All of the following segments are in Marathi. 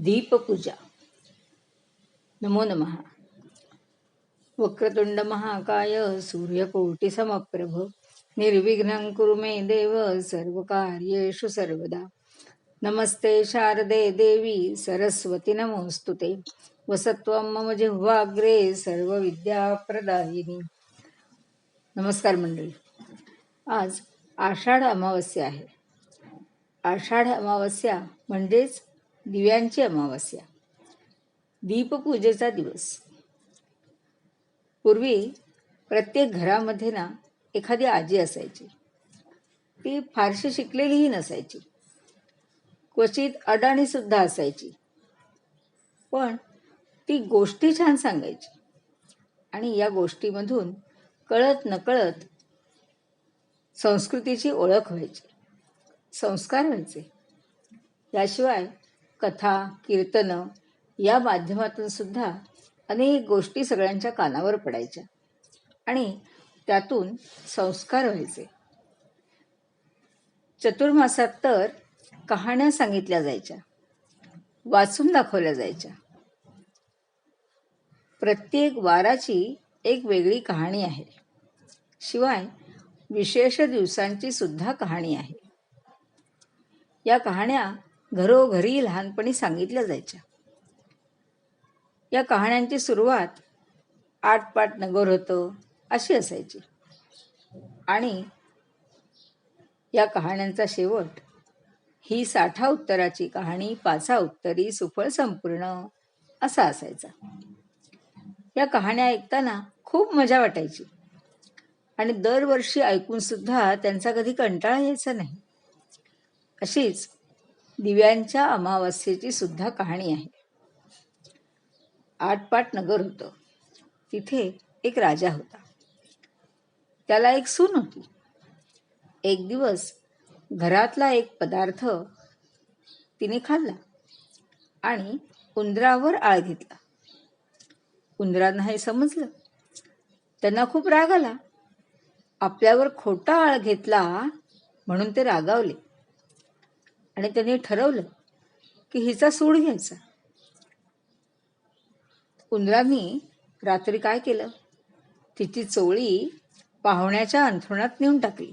दीपपूजा। नमो नमः। वक्रतुंड महाकाय सूर्यकोटी समप्रभ निर्विघ्नं कुरु मे देव सर्वकार्येषु सर्वदा। नमस्ते शारदे देवी सरस्वती नमोस्तुते वसत्वं मम जिह्वाग्रे सर्वविद्याप्रदायिनी। नमस्कार मंडळी। आज आषाढ अमावस्या आहे। आषाढ अमावस्या म्हणजेच दिव्यांची अमावस्या. दीपपूजेचा दिवस. पूर्वी प्रत्येक घरामध्ये ना एखादी आजी असायची. ती फारशी शिकलेलीही नसायची. क्वचित अडाणीसुद्धा असायची. पण ती गोष्टी छान सांगायची. आणि या गोष्टीमधून कळत नकळत संस्कृतीची ओळख व्हायची. संस्कार व्हायचे. याशिवाय कथा कीर्तनं या माध्यमातून सुद्धा अनेक गोष्टी सगळ्यांच्या कानावर पडायच्या आणि त्यातून संस्कार व्हायचे. चतुर्मासात तर कहाण्या सांगितल्या जायच्या वाचून दाखवल्या जायच्या. प्रत्येक वाराची एक वेगळी कहाणी आहे. शिवाय विशेष दिवसांची सुद्धा कहाणी आहे. या कहाण्या घरोघरी लहानपणी सांगितल्या जायच्या. या कहाण्यांची सुरुवात आटपाट नगर होतं अशी असायची. आणि या कहाण्यांचा शेवट ही साठा उत्तराची कहाणी पाचा उत्तरी सुफळ संपूर्ण असा असायचा. या कहाण्या ऐकताना खूप मजा वाटायची. आणि दरवर्षी ऐकून सुद्धा त्यांचा कधी कंटाळा यायचा नाही. अशीच दिव्यांच्या अमावस्येची सुद्धा कहाणी आहे. आटपाट नगर होतं. तिथे एक राजा होता. त्याला एक सून होती. एक दिवस घरातला एक पदार्थ तिने खाल्ला आणि उंदरावर आळ घेतला. उंदरांना हे समजलं. त्यांना खूप राग आला. आपल्यावर खोटा आळ घेतला म्हणून ते रागावले. आणि त्यांनी ठरवलं की हिचा सूड घ्यायचा. उंदरांनी रात्री काय केलं? तिची चोळी पाहुण्याच्या अंथरुणात नेऊन टाकली.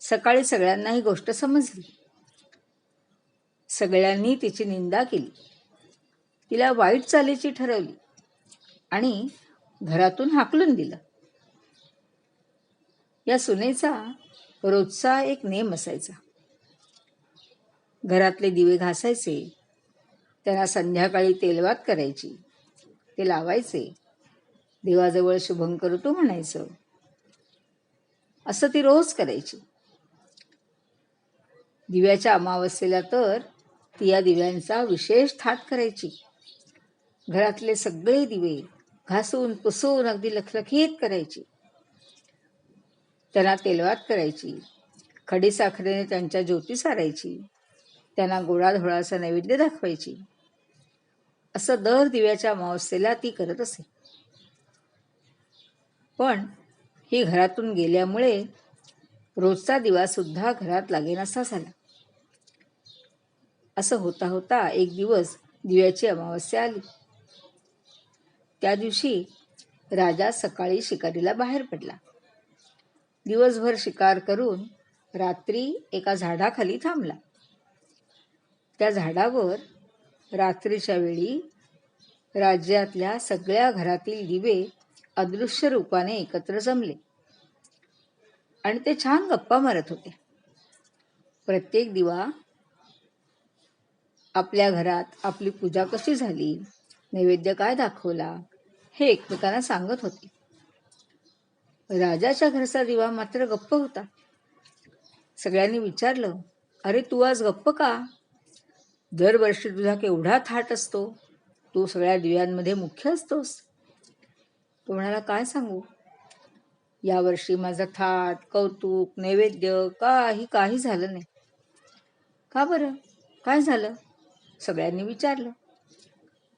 सकाळी सगळ्यांना ही गोष्ट समजली. सगळ्यांनी तिची निंदा केली. तिला वाईट चालीची ठरवली आणि घरातून हाकलून दिलं. या सुनेचा रोजचा एक नेम असायचा. घरातले दिवे घासायचे. त्यांना संध्याकाळी तेलवात करायची. ते लावायचे. देवाजवळ शुभंकर तू म्हणायचं. असं ती रोज करायची. दिव्याच्या अमावस्येला तर ती या दिव्यांचा विशेष थाट करायची. घरातले सगळे दिवे घासून पुसून अगदी लखलखीत करायची. त्यांना तेलवात करायची. खडीसाखरेने त्यांच्या ज्योती सारायची. त्यांना गोडाधोळाचा नैवेद्य दाखवायची. असं दर दिव्याच्या अमावस्येला ती करत असे. पण ही घरातून गेल्यामुळे रोजचा दिवासुद्धा घरात लागेनासा झाला. असं होता होता एक दिवस दिव्याची अमावस्या आली. त्या दिवशी राजा सकाळी शिकारीला बाहेर पडला. दिवसभर शिकार करून रात्री एका झाडाखाली थांबला. त्या झाडावर रात्रीच्या वेळी राज्यातल्या सगळ्या घरातील दिवे अदृश्य रूपाने एकत्र जमले. आणि ते छान गप्पा मारत होते. प्रत्येक दिवा आपल्या घरात आपली पूजा कशी झाली नैवेद्य काय दाखवला हे एकमेकांना सांगत होते. राजाच्या घरचा दिवा मात्र गप्प होता. सगळ्यांनी विचारलं अरे तू आज गप्प का? दरवर्षी तुझा केवढा थाट असतो? तू सगळ्या दिव्यांमध्ये मुख्य असतोस. तो म्हणाला काय सांगू? यावर्षी माझा थाट कौतुक नैवेद्य काही काही झालं नाही. का बरं? काय झालं? सगळ्यांनी विचारलं.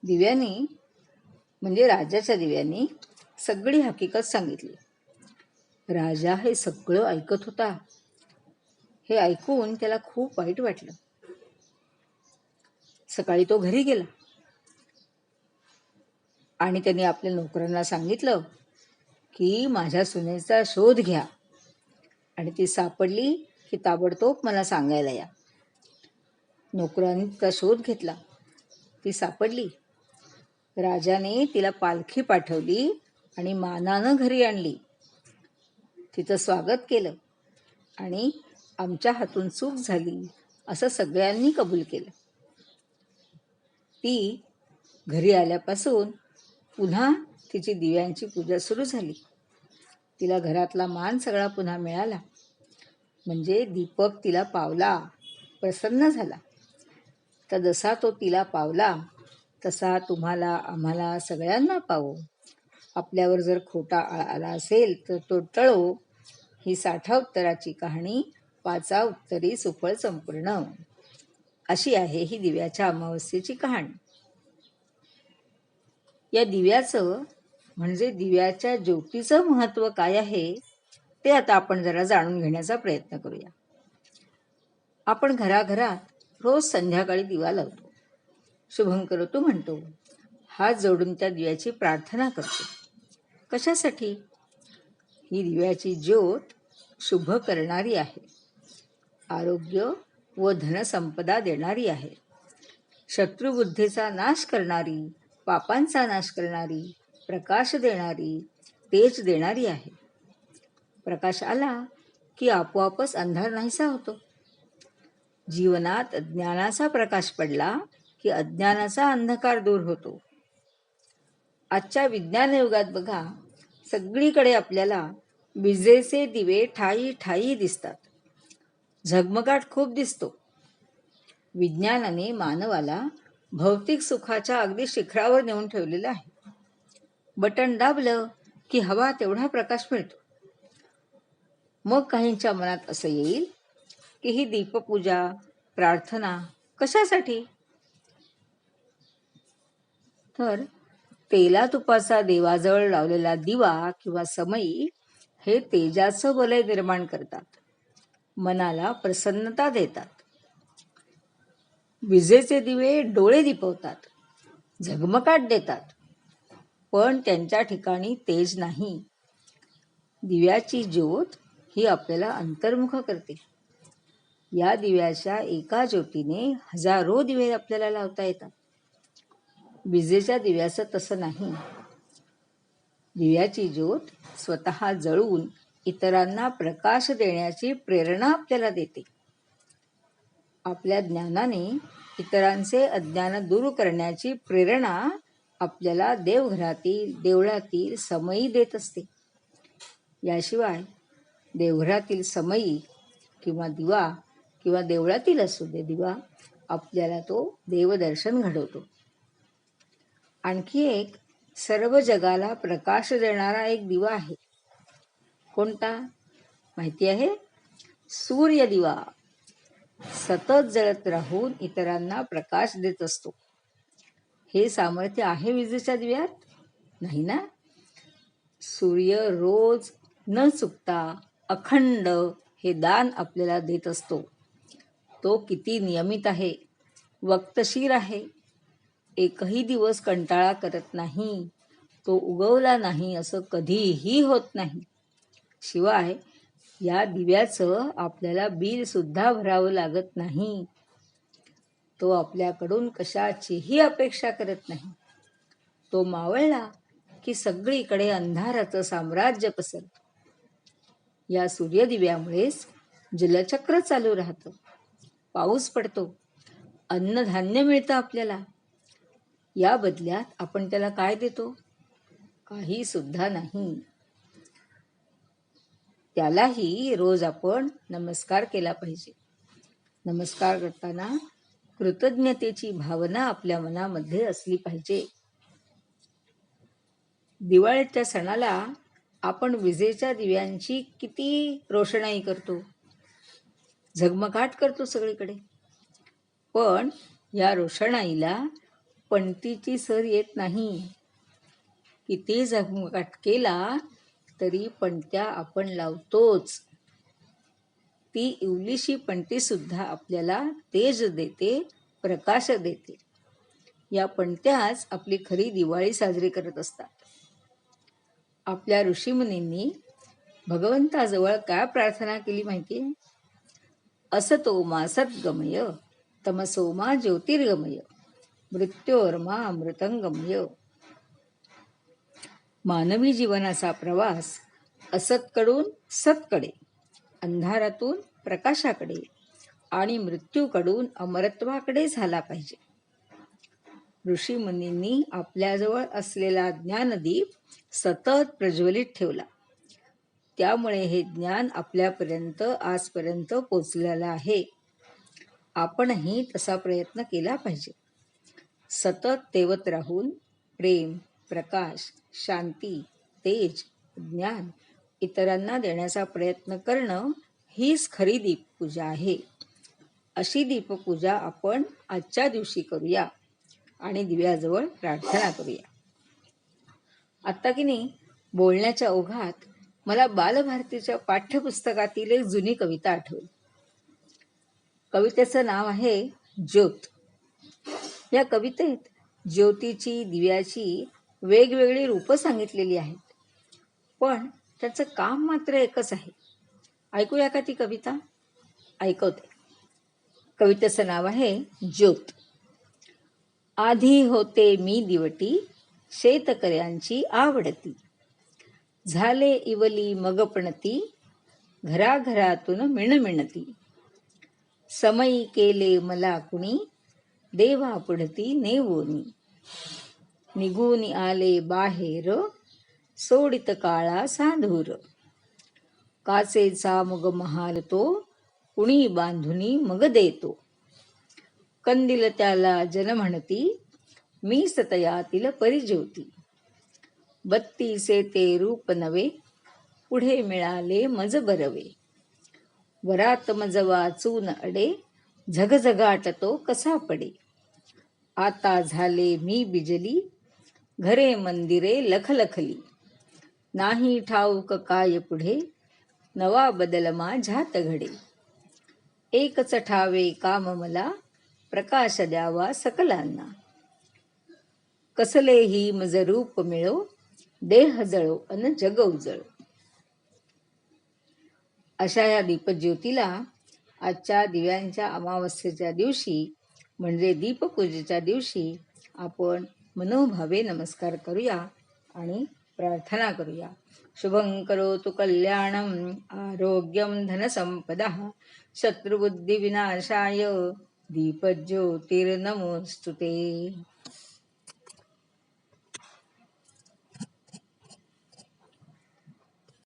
दिव्यांनी म्हणजे राजाच्या दिव्यांनी सगळी हकीकत सांगितली. राजा हे सगळं ऐकत होता. हे ऐकून त्याला खूप वाईट वाटलं. सकाळी तो घरी गेला. आणि त्यांनी आपल्या नोकरांना सांगितलं की माझ्या सुनेचा शोध घ्या. आणि ती सापडली की ताबडतोब मला सांगायला या. नोकरांनी तिचा शोध घेतला. ती सापडली. राजाने तिला पालखी पाठवली आणि मानानं घरी आणली. तिचं स्वागत केलं आणि आमच्या हातून चूक झाली असं सगळ्यांनी कबूल केलं. ती घरी आल्यापासून पुन्हा तिची दिव्यांची पूजा सुरू झाली. तिला घरातला मान सगळा पुन्हा मिळाला. म्हणजे दीपक तिला पावला प्रसन्न झाला. तर जसा तो तिला पावला तसा तुम्हाला आम्हाला सगळ्यांना पावो. आपल्यावर जर खोटा आला असेल तर तो टळो. ही साठा उत्तराची कहाणी पाचा उत्तरी सुफळ संपूर्ण. अशी आहे ही दिव्याच्या अमावस्येची कहाणी. या दिव्याचं म्हणजे दिव्याच्या ज्योतीचं महत्त्व काय आहे ते आता आपण जरा जाणून घेण्याचा प्रयत्न करूया. आपण घराघरात रोज संध्याकाळी दिवा लावतो. शुभंकर तू म्हणतो हात जोडून त्या दिव्याची प्रार्थना करतो. कशासाठी? ही दिव्याची ज्योत शुभ करणारी आहे. आरोग्य व धनसंपदा देणारी आहे. शत्रुबुद्धीचा नाश करणारी पापांचा नाश करणारी प्रकाश देणारी तेज देणारी आहे. प्रकाश आला की आपोआपच अंधार नाहीसा होतो. जीवनात ज्ञानाचा प्रकाश पडला की अज्ञानाचा अंधकार दूर होतो. आजच्या विज्ञान युगात बघा सगळीकडे आपल्याला विजेचे दिवे ठाई ठाई दिसतात. झगमगाट खूप दिसतो. विज्ञानाने मानवाला भौतिक सुखाच्या अगदी शिखरावर नेऊन ठेवलेलं आहे. बटन दाबलं की हवा तेवढा प्रकाश मिळतो. मग काहींच्या मनात असं येईल की ही दीपपूजा प्रार्थना कशासाठी? तर तेला तुपाचा देवाजवळ लावलेला दिवा किंवा समई हे तेजाचं वलय निर्माण करतात. मनाला प्रसन्नता देतात. विजेचे दिवे डोळे दिपवतात झगमगाट देतात पण त्यांच्या ठिकाणी तेज नाही. दिव्याची ज्योत ही आपल्याला अंतर्मुख करते. या दिव्याच्या एका ज्योतीने हजारो दिवे आपल्याला लावता येतात. विजेच्या दिव्याचं तसं नाही. दिव्याची ज्योत स्वतः जळून इतरांना प्रकाश देण्याची प्रेरणा आपल्याला देते. आपल्या ज्ञानाने इतरांचे अज्ञान दूर करण्याची प्रेरणा आपल्याला देवघरातील देवळातील समयी देत असते. याशिवाय देवघरातील समयी किंवा दिवा किंवा देवळातील असू दे दिवा आपल्याला तो देवदर्शन घडवतो. आणखी एक सर्व जगाला प्रकाश देणारा एक दिवा आहे. कोणता? माहिती आहे? सूर्य दिवा. सतत जळत राहून इतरांना प्रकाश देत असतो. हे सामर्थ्य आहे विजेच्या दिव्यात? नाही ना? सूर्य रोज न चुकता अखंड हे दान आपल्याला देत असतो. तो किती नियमित आहे? वक्तशीर आहे? एकही दिवस कंटाळा करत नाही? तो उगवला नाही असं कधीही होत नाही. शिवाय या दिव्याचं आपल्याला बिल सुद्धा भरावं लागत नाही. तो आपल्याकडून कशाचीही अपेक्षा करत नाही. तो मावळला की सगळीकडे अंधाराचं साम्राज्य पसरतं या सूर्यदिव्यामुळेच जलचक्र चालू राहतं. पाऊस पडतो. अन्नधान्य मिळतं आपल्याला. या बदल्यात आपण त्याला काय देतो? काही सुद्धा नाही. त्यालाही रोज आपण नमस्कार केला पाहिजे. नमस्कार करताना कृतज्ञतेची भावना आपल्या मनामध्ये असली पाहिजे. दिवाळीच्या सणाला आपण विजेच्या दिव्यांची किती रोषणाई करतो? झगमगाट करतो सगळीकडे. पण या रोषणाईला पणतीची सर येत नाही. किती झगमगाट केला तरी पणत्या आपण लावतोच. ती इवलीशी पणती सुद्धा आपल्याला तेज देते प्रकाश देते. या पणत्याच आपली खरी दिवाळी साजरी करत असतात. आपल्या ऋषीमुनींनी भगवंताजवळ काय प्रार्थना केली माहिती असतो मा सद्गमय तमसो मा ज्योतिर्गमय मृत्योर्मा अमृतंगमय. मानवी जीवनाचा प्रवास असतकडून सतकडे अंधारातून प्रकाशाकडे आणि मृत्यूकडून अमरत्वाकडे झाला पाहिजे. ऋषी मुनींनी आपल्याजवळ असलेला ज्ञानदीप सतत प्रज्वलित ठेवला. त्यामुळे हे ज्ञान आपल्यापर्यंत आजपर्यंत पोचलेलं आहे. आपणही तसा प्रयत्न केला पाहिजे. सतत तेवत राहून प्रेम प्रकाश शांती तेज ज्ञान इतरांना देण्याचा प्रयत्न करणं हीच खरी दीपपूजा आहे. अशी दीपपूजा आपण आजच्या दिवशी करूया आणि दिव्याजवळ प्रार्थना करूया. आत्ता की नाही बोलण्याच्या ओघात मला बालभारतीच्या पाठ्यपुस्तकातील एक जुनी कविता आठवली. कवितेचं नाव आहे ज्योत. या कवितेत ज्योतीची दिव्याची वेगवेगळी रूपं सांगितलेली आहेत. पण त्याचं काम मात्र एकच आहे. ऐकूया का ती कविता? ऐकवते. कवितेचं नाव आहे ज्योत. आधी होते मी दिवटी शेतकऱ्यांची आवडती. झाले इवली मगपणती घराघरातून मिणमिणती. समयी केले मला कुणी देवा पुढती नेवोनी. निघून आले बाहेर सोडित काळा साधूर काचेचा मग महाल तो कुणी बांधुनी मग देतो कंदिल त्याला जन म्हणती मी सतयातील परिज्योती बत्तीसे ते रूप नवे पुढे मिळाले मज बरवे वरात मज वाचून अडे झगझगाट तो कसा पडे आता झाले मी बिजली घरे मंदिरे लखलखली. नाही ठाऊक काय पुढे नवा बदल झात घडे. एकच ठावे काम मला प्रकाश द्यावा सकलांना. कसलेही मज रूप मिळो देह जळो अन जग उजळो अशा या दीपज्योतीला आजच्या दिव्यांच्या अमावस्येच्या दिवशी म्हणजे दीपपूजेच्या दिवशी आपण मनोभावे नमस्कार करूया आणि प्रार्थना करूया. शुभं करोतु कल्याणम् आरोग्यं धनसम्पदः शत्रुबुद्धिविनाशाय दीपज्योतिर्नमोऽस्तु ते.